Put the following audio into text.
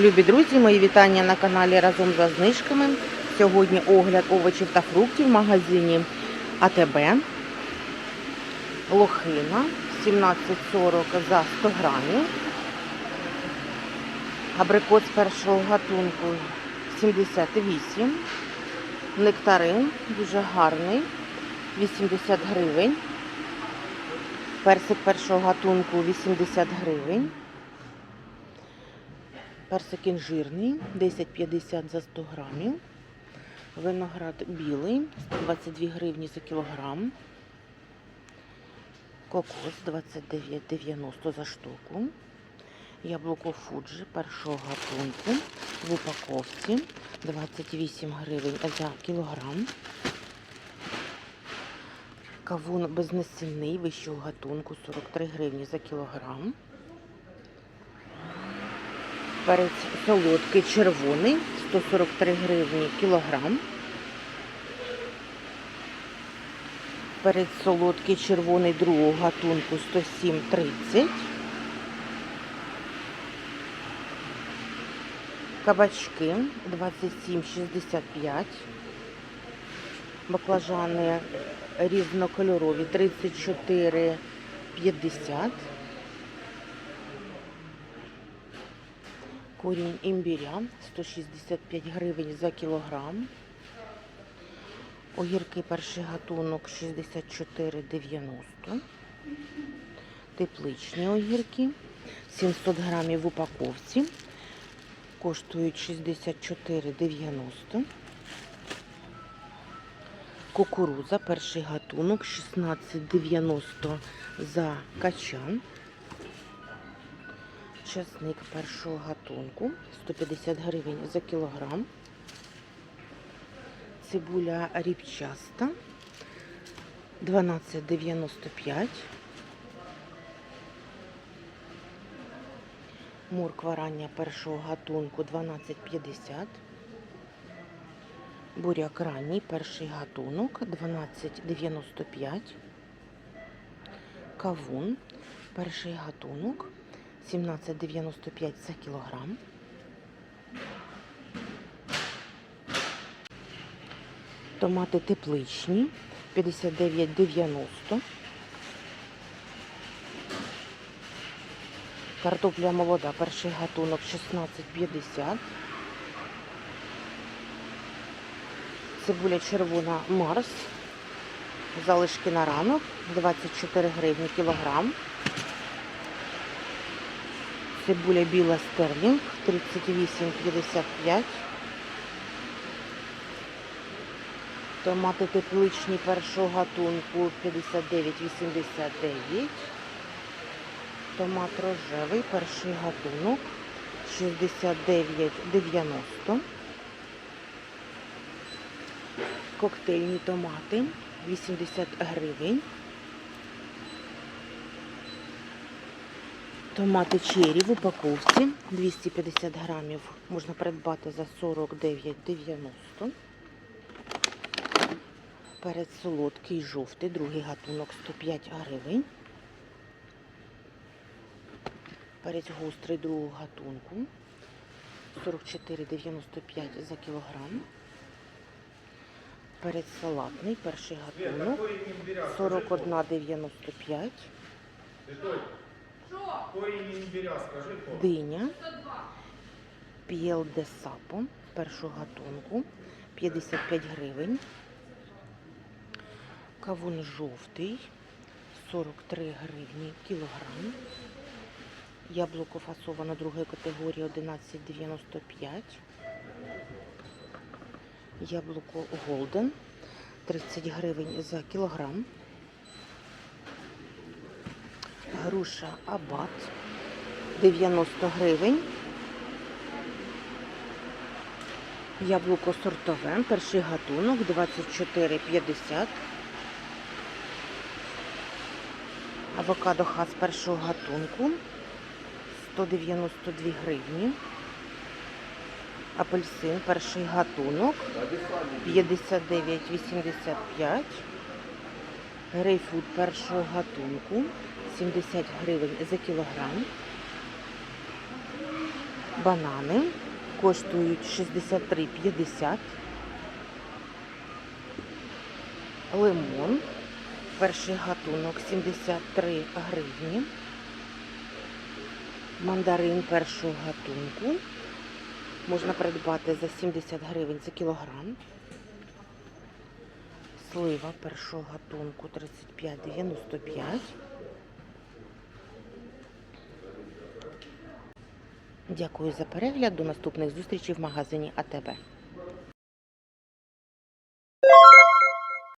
Любі друзі, мої вітання на каналі разом за знижками. Сьогодні огляд овочів та фруктів в магазині АТБ. Лохина 17,40 за 100 грамів. Абрикос першого гатунку 78. Нектарин дуже гарний 80 гривень. Персик першого гатунку 80 гривень. Персик інжирний 10,50 за 100 грамів. Виноград білий 122 гривні за кілограм. Кокос 29,90 за штуку. Яблуко Фуджі першого гатунку в упаковці 28 гривень за кілограм. Кавун безнесільний вищого гатунку 43 гривні за кілограм. Перець солодкий червоний 143 гривні кілограм. Перець солодкий червоний другого гатунку 107,30. Кабачки 27,65. Баклажани різнокольорові 34,50. Корінь імбіря 165 гривень за кілограм. Огірки перший гатунок 64,90. Тепличні огірки 700 грамів в упаковці. Коштують 64,90. Кукуруза перший гатунок 16,90 за качан. Часник першого гатунку 150 гривень за кілограм. Цибуля ріпчаста 12,95. Морква рання першого гатунку 12,50. Буряк ранній перший гатунок 12,95. Кавун перший гатунок 17,95 за кілограм. Томати тепличні 59,90. Картопля молода, перший гатунок 16,50. Цибуля червона Марс. Залишки на ранок 24 гривні кілограм. Цибуля біла стерлінг 38,55. Томати тепличні першого гатунку 59,89. Томат рожевий перший гатунок 69,90. Коктейльні томати 80 гривень. Томати чері в упаковці 250 грамів можна придбати за 49,90. Перець солодкий жовтий, другий гатунок 105 гривень. Перець гострий другого гатунку 44,95 за кілограм. Перець салатний, перший гатунок 41,95. Диня. П'єл де першого гатунку 55 гривень. Кавун жовтий 43 гривні кілограм. Яблуко фасовано другої категорії 11,95. Яблуко Голден 30 гривень за кілограм. Груша Абат 90 гривень. Яблуко сортове, перший гатунок 24,50. Авокадо хас першого гатунку 192 гривні. Апельсин перший гатунок 59,85. Грейпфрут першого гатунку 70 гривень за кілограм. Банани коштують 63,50. Лимон. Перший гатунок 73 гривні. Мандарин першого гатунку. Можна придбати за 70 гривень за кілограм. Слива першого гатунку 35,95. Дякую за перегляд. До наступних зустрічей в магазині АТБ.